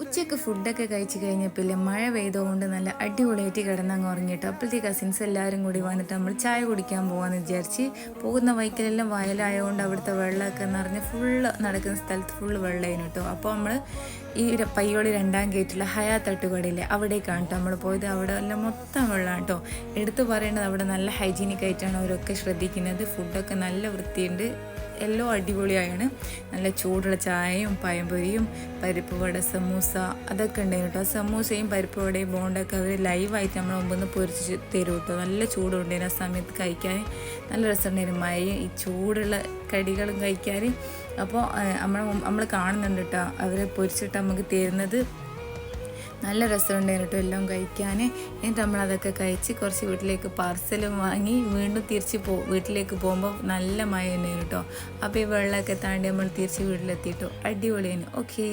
ഉച്ചയ്ക്ക് ഫുഡൊക്കെ കഴിച്ചു കഴിഞ്ഞപ്പോൾ മഴ പെയ്തുകൊണ്ട് നല്ല അടിപൊളിയായിട്ട് കിടന്നങ്ങ് ഉറങ്ങിയിട്ട് അപ്പോഴത്തെ കസിൻസ് എല്ലാവരും കൂടി വന്നിട്ട് നമ്മൾ ചായ കുടിക്കാൻ പോകാമെന്ന് വിചാരിച്ച് പോകുന്ന വൈക്കലെല്ലാം വയലായതുകൊണ്ട് അവിടുത്തെ വെള്ളമൊക്കെ നിറഞ്ഞ് ഫുള്ള് നടക്കുന്ന സ്ഥലത്ത് ഫുള്ള് വെള്ളമായിരുന്നു കേട്ടോ അപ്പോൾ നമ്മൾ ഈ പയ്യോളി രണ്ടാം ഗേറ്റുള്ള ഹയാ തട്ടുകടയില്ലേ അവിടേക്കാണ് കേട്ടോ നമ്മൾ പോയത്. അവിടെ എല്ലാം മൊത്തം വെള്ളമാണ് കേട്ടോ എടുത്തു പറയേണ്ടത് അവിടെ നല്ല ഹൈജീനിക് ആയിട്ടാണ് അവരൊക്കെ ശ്രദ്ധിക്കുന്നത്. ഫുഡൊക്കെ നല്ല വൃത്തിയുണ്ട്. എല്ലാം അടിപൊളിയാണ് നല്ല ചൂടുള്ള ചായയും പഴംപൊരിയും പരിപ്പ് വട സമൂസ അതൊക്കെ ഉണ്ടായിരുന്നു കേട്ടോ. സമൂസയും പരിപ്പ് വടയും ബോണ്ടൊക്കെ അവർ ലൈവായിട്ട് നമ്മൾ മുമ്പ് നിന്ന് പൊരിച്ച് തരും കേട്ടോ. നല്ല ചൂടുണ്ടായിരുന്നു ആ സമയത്ത് കഴിക്കാൻ നല്ല രസമുണ്ടായിരുന്നു. മഴയും ഈ ചൂടുള്ള കടികളും കഴിക്കാൻ. അപ്പോൾ നമ്മൾ നമ്മൾ കാണുന്നുണ്ട് കേട്ടോ. അവർ പൊരിച്ചിട്ട് നമുക്ക് തരുന്നത്. നല്ല രസമുണ്ടായിരുന്നു കേട്ടോ എല്ലാം കഴിക്കാൻ എന്നിട്ട് നമ്മൾ അതൊക്കെ കഴിച്ച് കുറച്ച് വീട്ടിലേക്ക് പാർസലും വാങ്ങി വീണ്ടും തിരിച്ച് പോ വീട്ടിലേക്ക് പോകുമ്പോൾ നല്ല മഴ ഉണ്ടായിരുന്നു കേട്ടോ. അപ്പോൾ ഈ വെള്ളമൊക്കെ താണ്ടി നമ്മൾ തിരിച്ച് വീട്ടിലെത്തിയിട്ടോ. അടിപൊളിയാണ്. ഓക്കേ